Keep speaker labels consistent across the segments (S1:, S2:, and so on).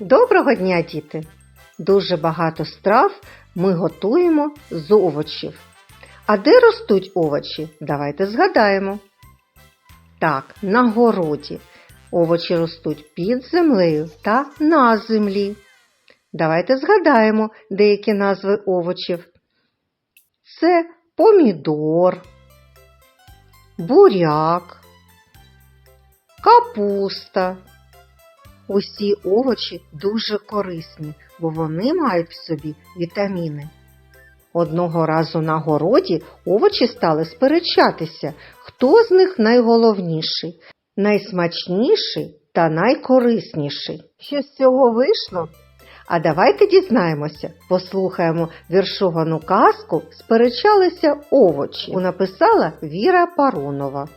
S1: Доброго дня, діти! Дуже багато страв ми готуємо з овочів. А де ростуть овочі? Давайте згадаємо. Так, на городі. Овочі ростуть під землею та на землі. Давайте згадаємо деякі назви овочів. Це помідор, буряк, капуста. Усі овочі дуже корисні, бо вони мають в собі вітаміни. Одного разу на городі овочі стали сперечатися, хто з них найголовніший, найсмачніший та найкорисніший. Що з цього вийшло? А давайте дізнаємося, послухаємо віршовану казку Сперечалися овочі. У написала Віра Паронова.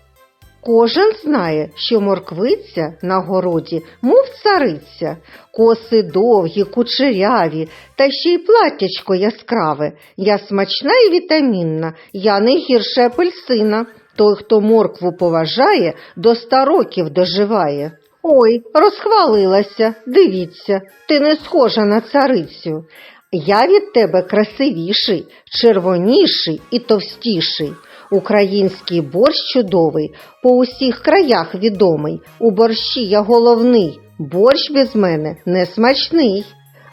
S1: Кожен знає, що морквиця на городі, мов цариця, коси довгі, кучеряві, та ще й платтячко яскраве. Я смачна і вітамінна, я не гірше апельсина. Той, хто моркву поважає, до ста років доживає. Ой, розхвалилася, дивіться, ти не схожа на царицю. Я від тебе красивіший, червоніший і товстіший. Український борщ чудовий, по усіх краях відомий. У борщі я головний, борщ без мене не смачний.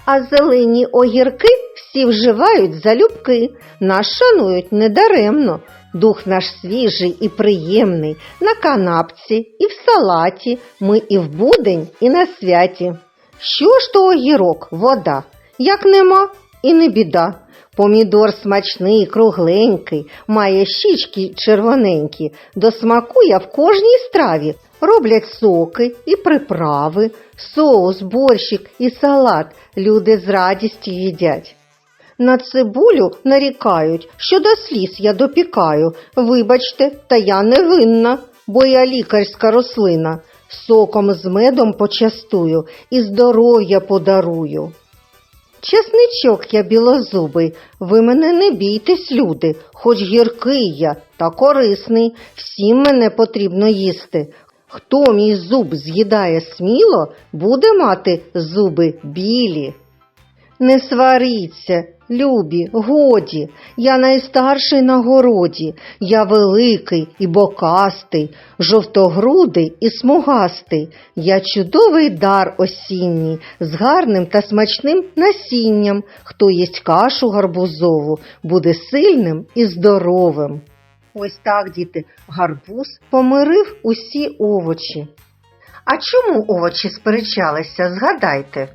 S1: А зелені огірки всі вживають залюбки, нас шанують недаремно. Дух наш свіжий і приємний, на канапці і в салаті, ми і в будень, і на святі. Що ж то огірок, вода, як нема, і не біда. Помідор смачний, кругленький, має щічки червоненькі, до смаку я в кожній страві. Роблять соки і приправи, соус, борщик і салат люди з радістю їдять. На цибулю нарікають, що до сліз я допікаю. Вибачте, та я не винна, бо я лікарська рослина. Соком з медом почастую і здоров'я подарую. Чесничок я білозубий, ви мене не бійтесь, люди, хоч гіркий я та корисний, всім мене потрібно їсти. Хто мій зуб з'їдає сміло, буде мати зуби білі. Не сваріться, любі, годі, я найстарший на городі, я великий і бокастий, жовтогрудий і смугастий, я чудовий дар осінній, з гарним та смачним насінням, хто їсть кашу гарбузову, буде сильним і здоровим. Ось так, діти, гарбуз помирив усі овочі. А чому овочі сперечалися, згадайте?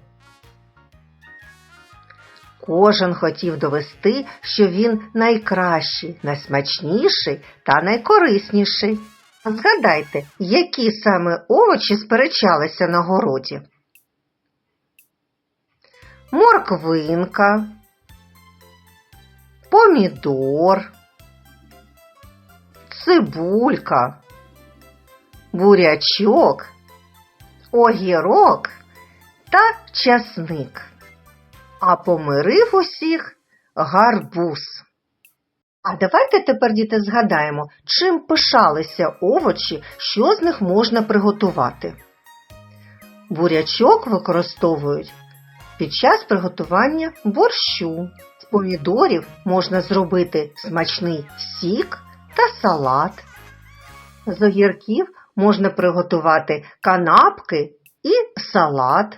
S1: Кожен хотів довести, що він найкращий, найсмачніший та найкорисніший. Згадайте, які саме овочі сперечалися на городі. Морквинка, помідор, цибулька, бурячок, огірок та часник а помирив усіх гарбуз. А давайте тепер, діти, згадаємо, чим пишалися овочі, що з них можна приготувати. Бурячок використовують під час приготування борщу. З помідорів можна зробити смачний сік та салат. З огірків можна приготувати канапки і салат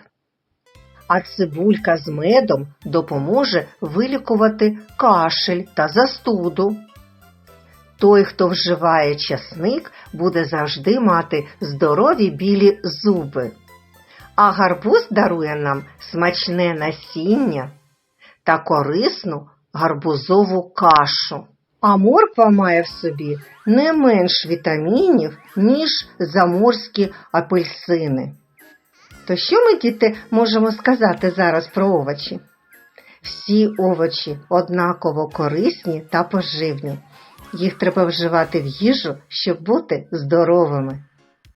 S1: а цибулька з медом допоможе вилікувати кашель та застуду. Той, хто вживає часник, буде завжди мати здорові білі зуби, а гарбуз дарує нам смачне насіння та корисну гарбузову кашу. А морква має в собі не менш вітамінів, ніж заморські апельсини. То що ми, діти, можемо сказати зараз про овочі? Всі овочі однаково корисні та поживні. Їх треба вживати в їжу, щоб бути здоровими.